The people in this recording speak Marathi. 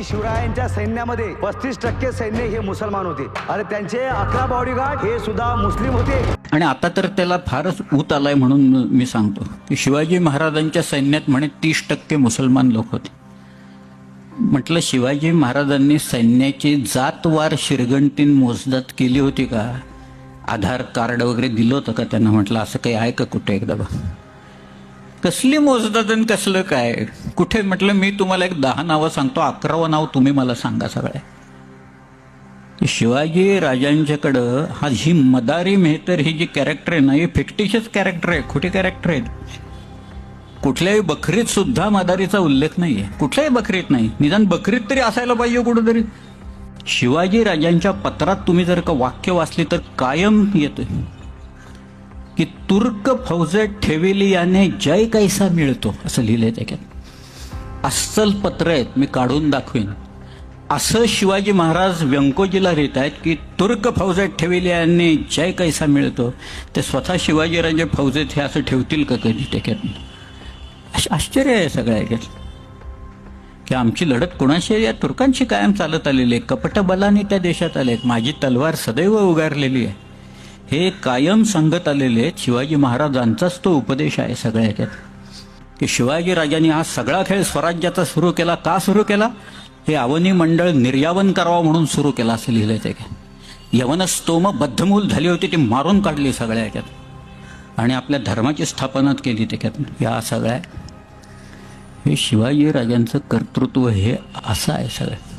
की शिवरायांच्या सैन्यामध्ये पस्तीस टक्के सैन्य हे मुसलमान होते. आणि त्यांचे अकरा बॉडीगार्ड हे सुद्धा मुस्लिम होते. आणि आता तर त्याला फारच ऊत आलाय म्हणून मी सांगतो. की शिवाजी महाराजांच्या सैन्यात म्हणे तीस टक्के मुसलमान लोक होते. म्हटलं शिवाजी महाराजांनी सैन्याची जातवार शिरगंटीन मोजदात केली होती का? आधार कार्ड वगैरे दिलं होतं का त्यांना? म्हटलं असं काही आहे का कुठे एकदा बा कसली मोजदात आणि कसलं काय? कुठे म्हटलं मी तुम्हाला एक दहा नावं सांगतो अकरावं नाव तुम्ही मला सांगा सगळ्या शिवाजी राजांच्याकडं हा ही मदारी मेहतर ही जी कॅरेक्टर आहे ना ही फिक्टिशियस कॅरेक्टर आहे. खोटी कॅरेक्टर आहेत. कुठल्याही बकरीत सुद्धा मदारीचा उल्लेख नाही आहे कुठल्याही बकरीत नाही. निदान बकरीत तरी असायला पाहिजे कुठंतरी. शिवाजी राजांच्या पत्रात तुम्ही जर का वाक्य वाचली तर कायम येतं की तुर्क फौज ठेवेली याने जय कैसा मिळतो असं लिहिलंय त्याच्यात. अस्सल पत्र आहेत मी काढून दाखवीन. असं शिवाजी महाराज व्यंकोजीला लिहित आहेत की तुर्क फौजेत ठेविली आणि जय कैसा मिळतो ते स्वतः शिवाजीराजे फौजेत हे असं ठेवतील का कधी? त्याच्यात आश्चर्य आहे सगळ्या याच्यात. की आमची लढत कोणाशी या तुर्कांशी कायम चालत आलेली आहे. कपटबलाने त्या देशात आले आहेत. माझी तलवार सदैव उगारलेली आहे. हे कायम सांगत आलेले आहेत शिवाजी महाराजांचाच तो उपदेश आहे सगळ्या याच्यात. की शिवाजी राजांनी हा सगळा खेळ स्वराज्याचा सुरू केला का सुरू केला? हे अवनी मंडळ निर्यावन करावा म्हणून सुरू केला असं लिहिलंय ते. काय यवनस्तोम बद्धमूल झाली होती ती मारून काढली सगळ्या याच्यात. आणि आपल्या धर्माची स्थापना केली त्याच्यात या सगळ्या. हे शिवाजी राजांचं कर्तृत्व हे असं आहे सगळं.